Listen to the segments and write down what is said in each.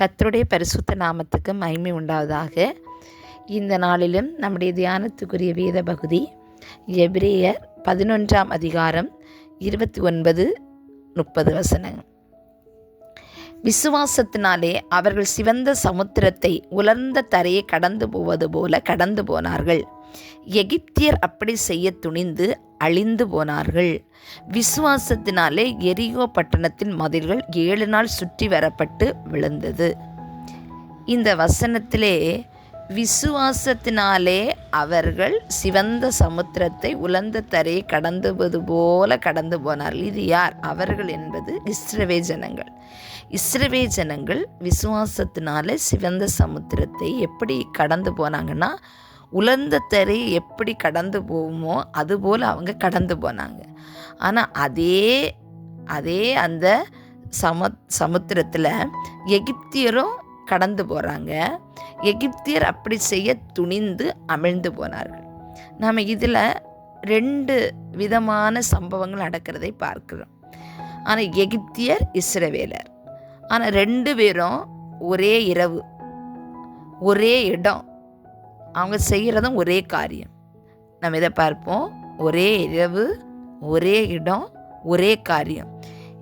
கர்த்தருடைய பரிசுத்த நாமத்துக்கு மகிமை உண்டாவதாக. இந்த நாளிலும் நம்முடைய தியானத்துக்குரிய வேத பகுதி எபிரேயர் பதினொன்றாம் அதிகாரம் இருபத்தி ஒன்பது முப்பது வசனம் விசுவாசத்தினாலே அவர்கள் சிவந்த சமுத்திரத்தை உலர்ந்த தரையை கடந்து போவது போல கடந்து போனார்கள். எகிப்தியர் அப்படி செய்ய துணிந்து அழிந்து போனார்கள். விசுவாசத்தினாலே எரிகோ பட்டணத்தின் மதில்கள் ஏழு நாள் சுற்றி வரப்பட்டு விழுந்தது. இந்த வசனத்திலே விசுவாசத்தினாலே அவர்கள் சிவந்த சமுத்திரத்தை உலர்ந்த தரையை கடந்துவது போல கடந்து போனார்கள். இது யார்? அவர்கள் என்பது இஸ்ரவே ஜனங்கள். இஸ்ரவே ஜனங்கள் விசுவாசத்தினாலே சிவந்த சமுத்திரத்தை எப்படி கடந்து போனாங்கன்னா உலர்ந்த தரை எப்படி கடந்து போகுமோ அதுபோல் அவங்க கடந்து போனாங்க. ஆனால் அதே அதே அந்த சம சமுத்திரத்தில் எகிப்தியரும் கடந்து போகிறாங்க எகிப்தியர் அப்படி செய்ய துணிந்து அமிழ்ந்து போனார்கள். நாம் இதில் ரெண்டு விதமான சம்பவங்கள் நடக்கிறதை பார்க்கிறோம். ஆனால் எகிப்தியர் இஸ்ரவேலர். ஆனால் ரெண்டு பேரும் ஒரே இரவு ஒரே இடம் அவங்க செய்கிறதும் ஒரே காரியம். நம்ம இதை பார்ப்போம். ஒரே இரவு ஒரே இடம் ஒரே காரியம்.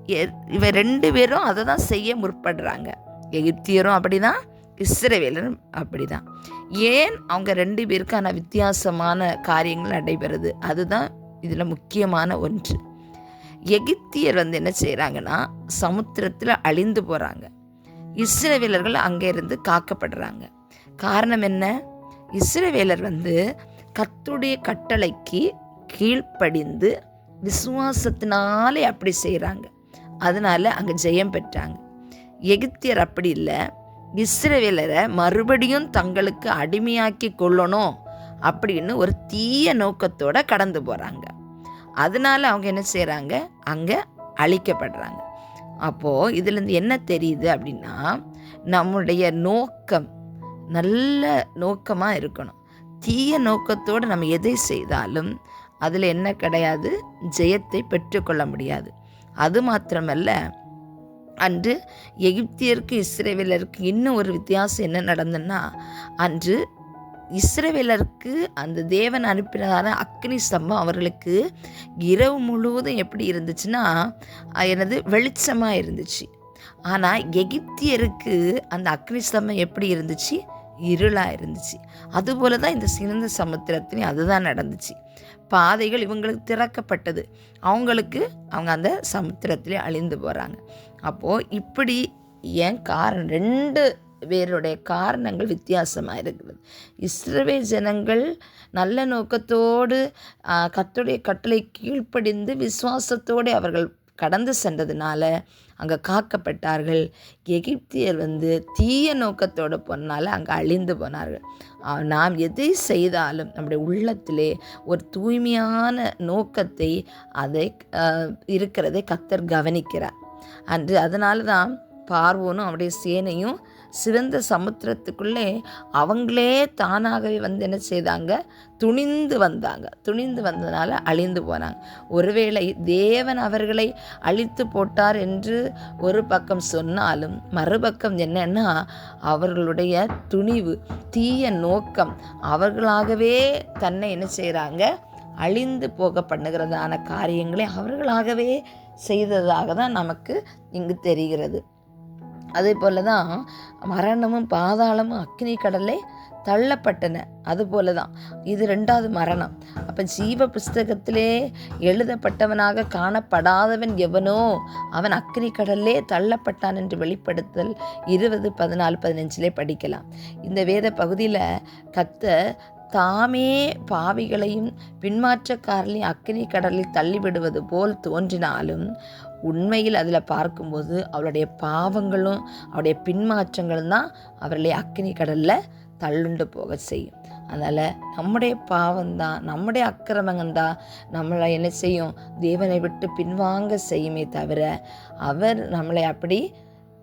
எ- இவ ரெண்டு பேரும் அதை தான் செய்ய முற்படுறாங்க. எகிப்தியரும் அப்படிதான் இஸ்ரவேலரும் அப்படிதான். ஏன் அவங்க ரெண்டு பேருக்கான வித்தியாசமான காரியங்கள் நடைபெறுது? அதுதான் இதில் முக்கியமான ஒன்று. எகிப்தியர் வந்து என்ன செய்கிறாங்கன்னா சமுத்திரத்தில் அழிந்து போகிறாங்க இஸ்ரவேலர்கள் அங்கே இருந்து காக்கப்படுறாங்க. காரணம் என்ன? இஸ்ரவேலர் வந்து கத்துடைய கட்டளைக்கு கீழ்ப்படிந்து விசுவாசத்தினாலே அப்படி செய்கிறாங்க அதனால் அங்கே ஜெயம் பெற்றாங்க. எகிப்தியர் அப்படி இல்லை. இஸ்ரவேலரை மறுபடியும் தங்களுக்கு அடிமையாக்கி கொள்ளணும் அப்படின்னு ஒரு தீய நோக்கத்தோடு கடந்து போகிறாங்க அதனால அவங்க என்ன செய்கிறாங்க அங்கே அழிக்கப்படுறாங்க. அப்போது இதுலேருந்து என்ன தெரியுது அப்படின்னா நம்முடைய நோக்கம் நல்ல நோக்கமாக இருக்கணும். தீய நோக்கத்தோடு நம்ம எதை செய்தாலும் அதில் என்ன கிடையாது? ஜெயத்தை பெற்றுக்கொள்ள முடியாது. அது மாத்திரமல்ல அன்று எகிப்தியருக்கு இஸ்ரேவேலருக்கு இன்னும் ஒரு வித்தியாசம் என்ன நடந்ததுன்னா அன்று இஸ்ரவேலருக்கு அந்த தேவன் அனுப்பினதான அக்னி ஸ்தம்பம் அவர்களுக்கு இரவு முழுவதும் எப்படி இருந்துச்சுன்னா எனது வெளிச்சமாக இருந்துச்சு. ஆனால் எகிப்தியருக்கு அந்த அக்னி ஸ்தம்பம் எப்படி இருந்துச்சு? இருளாக இருந்துச்சு. அதுபோல தான் இந்த சிறந்த சமுத்திரத்திலையும் அதுதான் நடந்துச்சு. பாதைகள் இவங்களுக்கு திறக்கப்பட்டது. அவங்களுக்கு அவங்க அந்த சமுத்திரத்திலே அழிந்து போகிறாங்க அப்போது இப்படி ஏன் காரணம்? ரெண்டு பேருடைய காரணங்கள் வித்தியாசமாக இருக்கிறது இஸ்ரவே ஜனங்கள் நல்ல நோக்கத்தோடு கத்துடைய கட்டளை கீழ்ப்படிந்து விசுவாசத்தோடு அவர்கள் கடந்து சென்றதுனால அங்கே காக்கப்பட்டார்கள். எகிப்தியர் வந்து தீய நோக்கத்தோடு போனால அங்கே அழிந்து போனார்கள். நாம் எதை செய்தாலும் நம்முடைய உள்ளத்திலே ஒரு தூய்மையான நோக்கத்தை அதை இருக்கிறதை கத்தர் கவனிக்கிறார். அன்று அதனால தான் பார்வோனும் அவருடைய சேனையும் சிவந்த சமுத்திரத்துக்குள்ளே அவங்களே தானாகவே வந்து என்ன செய்தாங்க? துணிந்து வந்தாங்க. துணிந்து வந்ததுனால அழிந்து போனாங்க. ஒருவேளை தேவன் அவர்களை அழித்து போட்டார் என்று ஒரு பக்கம் சொன்னாலும் மறுபக்கம் என்னன்னா அவர்களுடைய துணிவு தீய நோக்கம் அவர்களாகவே தன்னை என்ன செய்கிறாங்க அழிந்து போக பண்ணுகிறதான காரியங்களை அவர்களாகவே செய்ததாக தான் நமக்கு இங்கு தெரிகிறது. அதே போல தான் மரணமும் பாதாளமும் அக்னி கடலே தள்ளப்பட்டன. அதுபோல தான் இது ரெண்டாவது மரணம். அப்போ ஜீவ புஸ்தகத்திலே எழுதப்பட்டவனாக காணப்படாதவன் எவனோ அவன் அக்னி கடல்லே தள்ளப்பட்டான் என்று வெளிப்படுத்தல் இருபது பதினாலு பதினஞ்சிலே படிக்கலாம். இந்த வேத பகுதியில் கத்த தாமே பாவிகளையும் பின்மாற்றக்காரர்களையும் அக்னி கடலில் தள்ளிவிடுவது போல் தோன்றினாலும் உண்மையில் அதில் பார்க்கும்போது அவருடைய பாவங்களும் அவருடைய பின்மாற்றங்களும் தான் அவர்களை அக்னி கடலில் தள்ளுண்டு போக செய்யும். அதனால் நம்முடைய பாவம்தான் நம்முடைய அக்கிரமங்கள்தான் நம்மளை என்ன செய்யும்? தேவனை விட்டு பின்வாங்க செய்யுமே தவிர அவர் நம்மளை அப்படி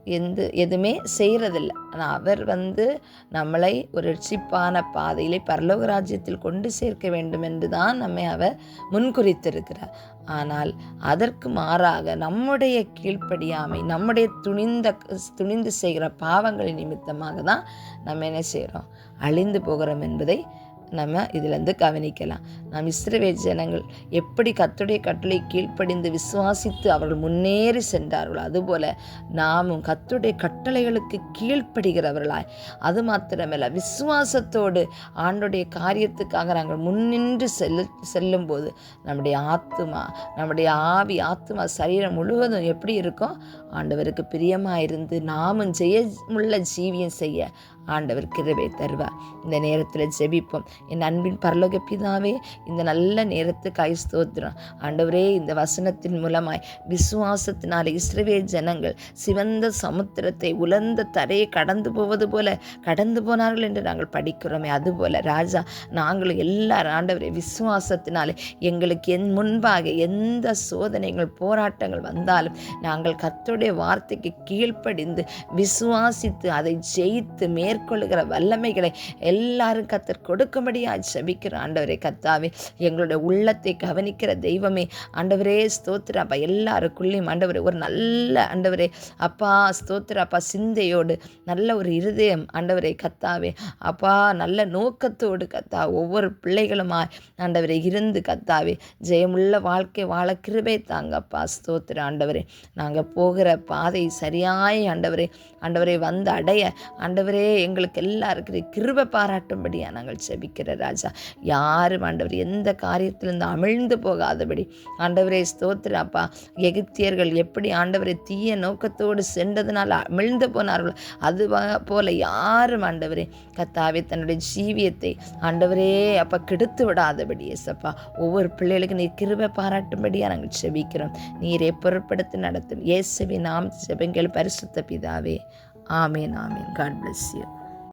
எந்த எதுவுமே செய்கிறதில்ல ஆனால் அவர் வந்து நம்மளை ஒரு ரட்சிப்பான பாதையிலே பரலோக ராஜ்யத்தில் கொண்டு சேர்க்க வேண்டும் என்று தான் நம்மை அவர் முன்குறித்திருக்கிறார். ஆனால் அதற்கு மாறாக நம்முடைய கீழ்ப்படியாமை நம்முடைய துணிந்த துணிந்து செய்கிற பாவங்களின் நிமித்தமாக தான் நம்ம என்ன செய்கிறோம் அழிந்து போகிறோம் என்பதை நம்ம இதிலேருந்து கவனிக்கலாம். நாம் இஸ்ரவே ஜனங்கள் எப்படி கத்துடைய கட்டளை கீழ்ப்படிந்து விசுவாசித்து அவர்கள் முன்னேறி சென்றார்களோ அதுபோல நாமும் கத்துடைய கட்டளைகளுக்கு கீழ்ப்படுகிறவர்களாய். அது மாத்திரமல்ல விசுவாசத்தோடு ஆண்டுடைய காரியத்துக்காக நாங்கள் முன்னின்று செல்லு செல்லும்போது நம்முடைய ஆத்துமா நம்முடைய ஆவி ஆத்துமா சரீரம் முழுவதும் எப்படி இருக்கும் ஆண்டவருக்கு பிரியமாக இருந்து நாமும் ஜெயமுள்ள ஜீவியம் செய்ய ஆண்டவர் கிருபை தருவார். இந்த நேரத்தில் ஜெபிப்போம். என் அன்பின் பரலோக பிதாவே இந்த நல்ல நேரத்துக்காய் ஸ்தோத்திரம். ஆண்டவரே இந்த வசனத்தின் மூலமாய் விசுவாசத்தினால் இஸ்ரவே ஜனங்கள் சிவந்த சமுத்திரத்தை உலர்ந்த தரையை கடந்து போவது போல கடந்து போனார்கள் என்று நாங்கள் படிக்கிறோமே. அதுபோல ராஜா நாங்கள் எல்லாரும் ஆண்டவரே விசுவாசத்தினாலே எங்களுக்கு என் முன்பாக எந்த சோதனைகள் போராட்டங்கள் வந்தாலும் நாங்கள் கத்துடைய வார்த்தைக்கு கீழ்ப்படிந்து விசுவாசித்து அதை ஜெயித்து மேற்கொள்கிற வல்லமைகளை எல்லாரும் கத்தர் கொடுக்கும்படியாக ஜபிக்கிற ஆண்டவரே கத்தாவே எங்களுடைய உள்ளத்தை கவனிக்கிற தெய்வமே ஆண்டவரே ஸ்தோத்திர அப்பா எல்லாருக்குள்ளேயும் ஆண்டவரே ஒரு நல்ல ஆண்டவரே அப்பா ஸ்தோத்திர அப்பா சிந்தையோடு நல்ல ஒரு இருதயம் ஆண்டவரே கத்தாவே அப்பா நல்ல நோக்கத்தோடு கத்தா ஒவ்வொரு பிள்ளைகளுமாய் ஆண்டவரே இருந்து கத்தாவே ஜெயமுள்ள வாழ்க்கை வாழ கிருபை தாங்கப்பா ஸ்தோத்திர ஆண்டவரே. நாங்கள் போகிற பாதை சரியாய் ஆண்டவரே ஆண்டவரே வந்து அடைய ஆண்டவரே எங்களுக்கு எல்லாருக்கும் கிருபை பாராட்டும்படியாக நாங்கள் இருக்கிற ராஜா. யாரும் ஆண்டவர் எந்த காரியத்திலிருந்து அமிழ்ந்து போகாதபடி ஆண்டவரே ஸ்தோத்திராப்பா எகிப்தியர்கள் எப்படி ஆண்டவரை தீய நோக்கத்தோடு சென்றதுனால அமிழ்ந்து போனார்களோ அது போல யாரும் ஆண்டவரே கத்தாவே தன்னுடைய ஜீவியத்தை ஆண்டவரே அப்பா கெடுத்து விடாதபடி ஏசப்பா. ஒவ்வொரு பிள்ளைகளுக்கு நீ கிருபை பாராட்டும்படியாக நாங்கள் செபிக்கிறோம் நீரே பொருட்படுத்தி நடத்தும். ஏசவி நாம் ஜெபங்கள். பரிசுத்த பிதாவே. ஆமேன் ஆமேன். God bless you